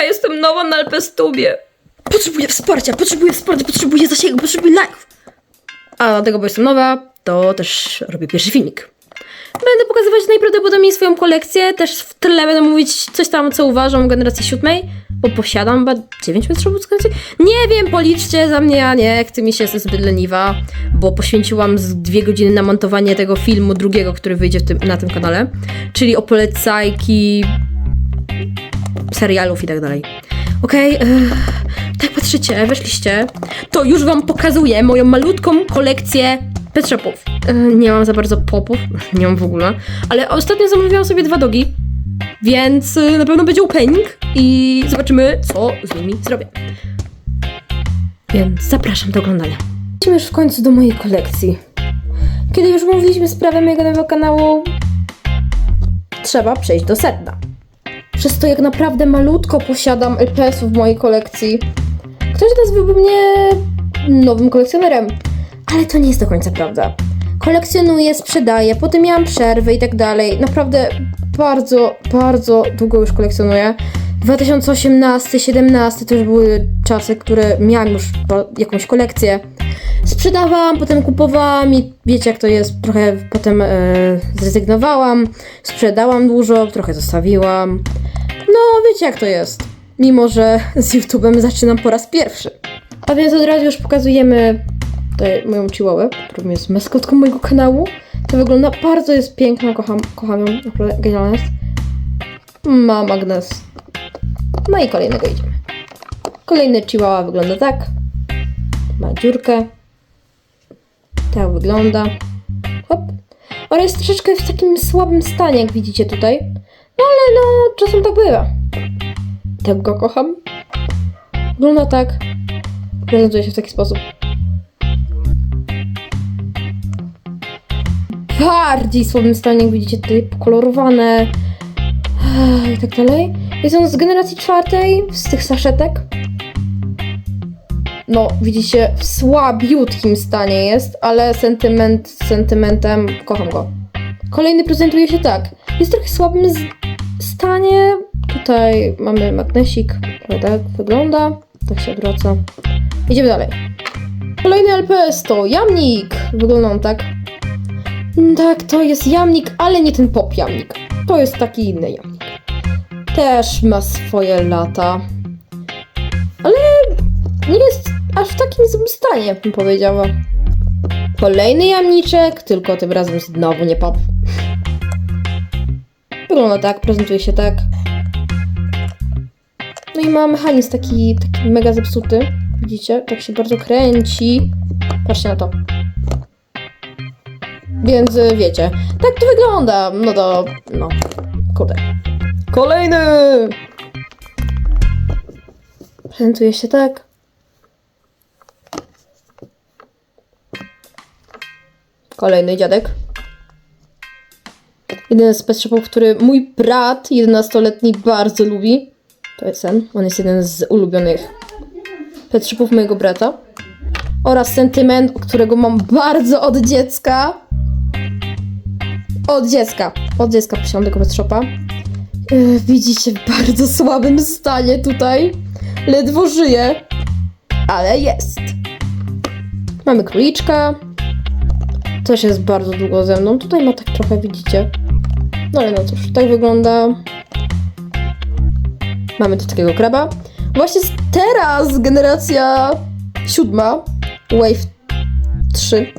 Ja jestem nowa na LPStubie. Potrzebuję wsparcia, potrzebuję wsparcia, potrzebuję zasięgu, potrzebuję like'ów. A dlatego, bo jestem nowa, to też robię pierwszy filmik. Będę pokazywać najprawdopodobniej swoją kolekcję, też w tle będę mówić coś tam, co uważam o generacji siódmej, bo posiadam chyba 9 metrów kolekcji. Nie wiem, policzcie za mnie, ja nie chcę mi się, jestem zbyt leniwa, bo poświęciłam z dwie godziny na montowanie tego filmu drugiego, który wyjdzie tym, na tym kanale, czyli o polecajki serialów i tak dalej. Okej, okay, tak patrzycie, weszliście, to już wam pokazuję moją malutką kolekcję pet. E, nie mam za bardzo popów, nie mam w ogóle, ale ostatnio zamówiłam sobie dwa dogi, więc e, na pewno będzie opening i zobaczymy, co z nimi zrobię. Więc zapraszam do oglądania. Idźmy już w końcu do mojej kolekcji. Kiedy już mówiliśmy sprawę mojego nowego kanału, trzeba przejść do sedna. Przez to jak naprawdę malutko posiadam LPS-ów w mojej kolekcji. Ktoś nazwałby mnie nowym kolekcjonerem, ale to nie jest do końca prawda. Kolekcjonuję, sprzedaję, potem miałam przerwy i tak dalej. Naprawdę bardzo, bardzo długo już kolekcjonuję. 2018-17 to już były czasy, które miałam już jakąś kolekcję. Sprzedawałam, potem kupowałam i wiecie jak to jest, trochę potem e, zrezygnowałam, sprzedałam dużo, trochę zostawiłam. No, wiecie jak to jest. Mimo, że z YouTube'em zaczynam po raz pierwszy. A więc od razu już pokazujemy tutaj moją chihuahuę, którą jest maskotką mojego kanału. To wygląda bardzo jest piękna, kocham, kocham ją, naprawdę genialna jest. Ma magnes. No i kolejnego idziemy. Kolejny chihuahua wygląda tak. Ma dziurkę. Tak wygląda. Hop. Ona jest troszeczkę w takim słabym stanie, jak widzicie tutaj. No ale no, czasem tak bywa. Tak go kocham. Wygląda tak. Prezentuje się w taki sposób. Bardziej słabym stanie, jak widzicie tutaj pokolorowane. I tak dalej. Jest on z generacji czwartej, z tych saszetek. No, widzicie, w słabiutkim stanie jest, ale sentyment sentymentem kocham go. Kolejny prezentuje się tak. Jest trochę w słabym z- stanie. Tutaj mamy magnesik. Trochę tak wygląda. Tak się odwraca. Idziemy dalej. Kolejny LPS to jamnik. Wygląda on tak. Mm, Tak, to jest jamnik, ale nie ten pop jamnik. To jest taki inny jamnik. Też ma swoje lata. Ale nie jest aż w takim złym stanie, bym powiedziała. Kolejny jamniczek, tylko tym razem znowu nie pop. Wygląda tak, prezentuje się tak. No i ma mechanizm taki, taki mega zepsuty. Widzicie? Tak się bardzo kręci. Patrzcie na to. Więc y, wiecie, tak to wygląda. No to, no, kurde. Kolejny! Prezentuje się tak. Kolejny dziadek. Jeden z pet shopów, który mój brat 11-letni bardzo lubi. To jest ten. On jest jeden z ulubionych pet shopów mojego brata. Oraz sentyment, którego mam bardzo od dziecka. Od dziecka. Od dziecka posiadam tego pet shopa. Yy, widzicie w bardzo słabym stanie tutaj. Ledwo żyje. Ale jest. Mamy króliczka. Też jest bardzo długo ze mną. Tutaj ma tak trochę, widzicie. No ale no cóż, tak wygląda. Mamy tu takiego kraba. Właśnie teraz generacja siódma, Wave 3.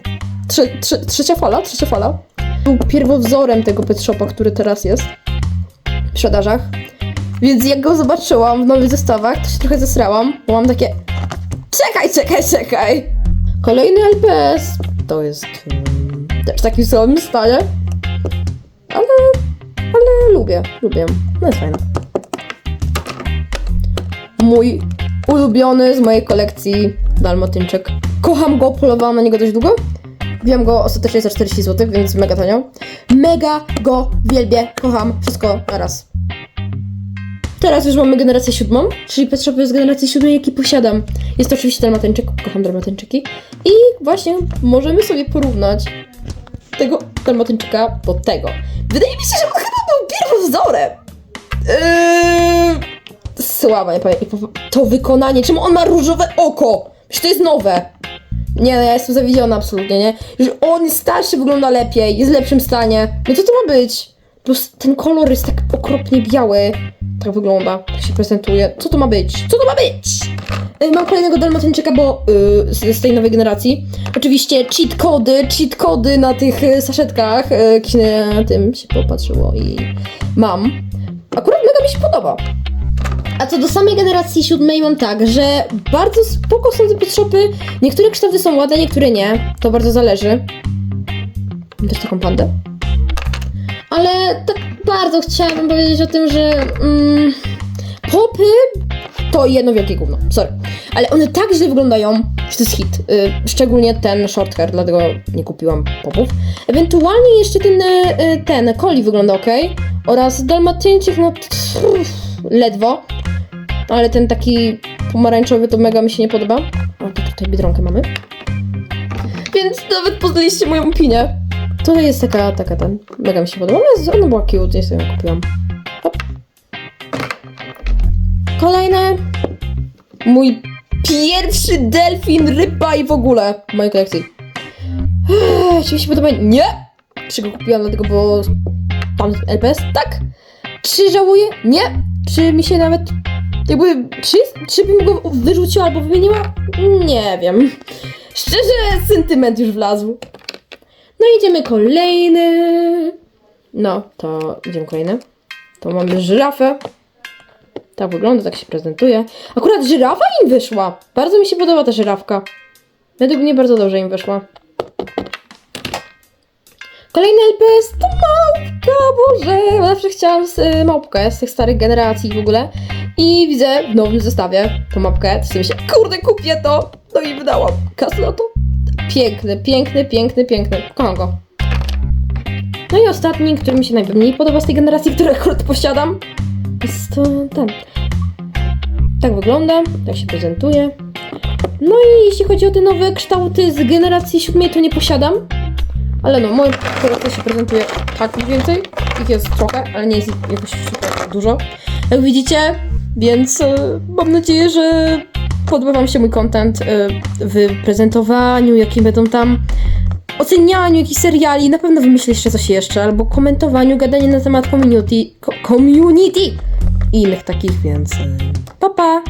Trze, trze, trzecia fala, trzecia fala. Był pierwowzorem tego pet shopa, który teraz jest w sprzedażach. Więc jak go zobaczyłam w nowych zestawach, to się trochę zesrałam, bo mam takie czekaj, czekaj, czekaj. Kolejny LPS to jest takim samym stanie. Ale, ale lubię, lubię. No jest fajna. Mój ulubiony z mojej kolekcji dalmatyńczyk. Kocham go, polowałam na niego dość długo. Kupiłam go ostatecznie za 40 zł, więc mega tanio. Mega go wielbię, kocham, wszystko naraz. Teraz już mamy generację siódmą, czyli Pet jest generacji siódmej, jaki posiadam. Jest to oczywiście dalmatyńczyk, kocham dalmatyńczyki. I właśnie możemy sobie porównać tego dalmatyńczyka do tego. Wydaje mi się, że on chyba był pierwowzorem. Yy, słaba, nie po- to wykonanie, czemu on ma różowe oko? Przecież to jest nowe. Nie, no ja jestem zawiedziona absolutnie, nie? Że on starszy wygląda lepiej, jest w lepszym stanie. No co to ma być? Prostu ten kolor jest tak okropnie biały. Tak wygląda, tak się prezentuje. Co to ma być? Co to ma być? Y, Mam kolejnego dalmatyńczyka, bo y, z, tej nowej generacji. Oczywiście cheat kody, cheat kody na tych y, saszetkach. Y, jakieś na tym się popatrzyło i mam. Akurat mega mi się podoba. A co do samej generacji siódmej mam tak, że bardzo spoko są te pet shopy. Niektóre kształty są ładne, niektóre nie. To bardzo zależy. Mam też taką pandę. Ale tak bardzo chciałabym powiedzieć o tym, że mm, popy to jedno wielkie gówno. Sorry. Ale one tak źle wyglądają, że to jest hit. Y, szczególnie ten short hair, dlatego nie kupiłam popów. Ewentualnie jeszcze ten, y, ten Coli wygląda ok. Oraz Dalmatyńczyk, no pff, ledwo. Ale ten taki pomarańczowy to mega mi się nie podoba. O, to tutaj biedronkę mamy. Więc nawet poznaliście moją opinię. To jest taka, taka ten, mega mi się podoba. Ona, jest, ona była cute, nie sobie ją kupiłam. Hop. Kolejne. Mój pierwszy delfin, ryba i w ogóle w mojej kolekcji. Czy mi się podoba? Nie! Czy go kupiłam dlatego, bo tam LPS? Tak. Czy żałuję? Nie. Czy mi się nawet jakby, czy, czy bym go wyrzuciła albo wymieniła? Nie wiem. Szczerze, sentyment już wlazł. No idziemy kolejny. No, to idziemy kolejny. To mamy żyrafę. Tak wygląda, tak się prezentuje. Akurat żyrafa im wyszła. Bardzo mi się podoba ta żyrafka. Według mnie bardzo dobrze im wyszła. Kolejny LPS to małpka, boże. Zawsze chciałam y, małpkę z tych starych generacji w ogóle. I widzę w nowym zestawie tą. To sobie myślę, kurde, kupię to. No i wydałam kasę na to. Piękny, piękny, piękny, piękny. Kocham go. No i ostatni, który mi się najmniej podoba z tej generacji, który akurat posiadam, jest to ten. Tak wygląda, tak się prezentuje. No i jeśli chodzi o te nowe kształty z generacji siódmej, to nie posiadam. Ale no, moja kolekcja się prezentuje tak mniej więcej. Ich jest trochę, ale nie jest ich jakoś super dużo. Jak widzicie, więc e, mam nadzieję, że podoba Wam się mój content e, w prezentowaniu, jakim będą tam ocenianiu jakichś seriali. Na pewno wymyślę jeszcze coś jeszcze, albo komentowaniu, gadanie na temat community, co- community i innych takich, więc pa pa!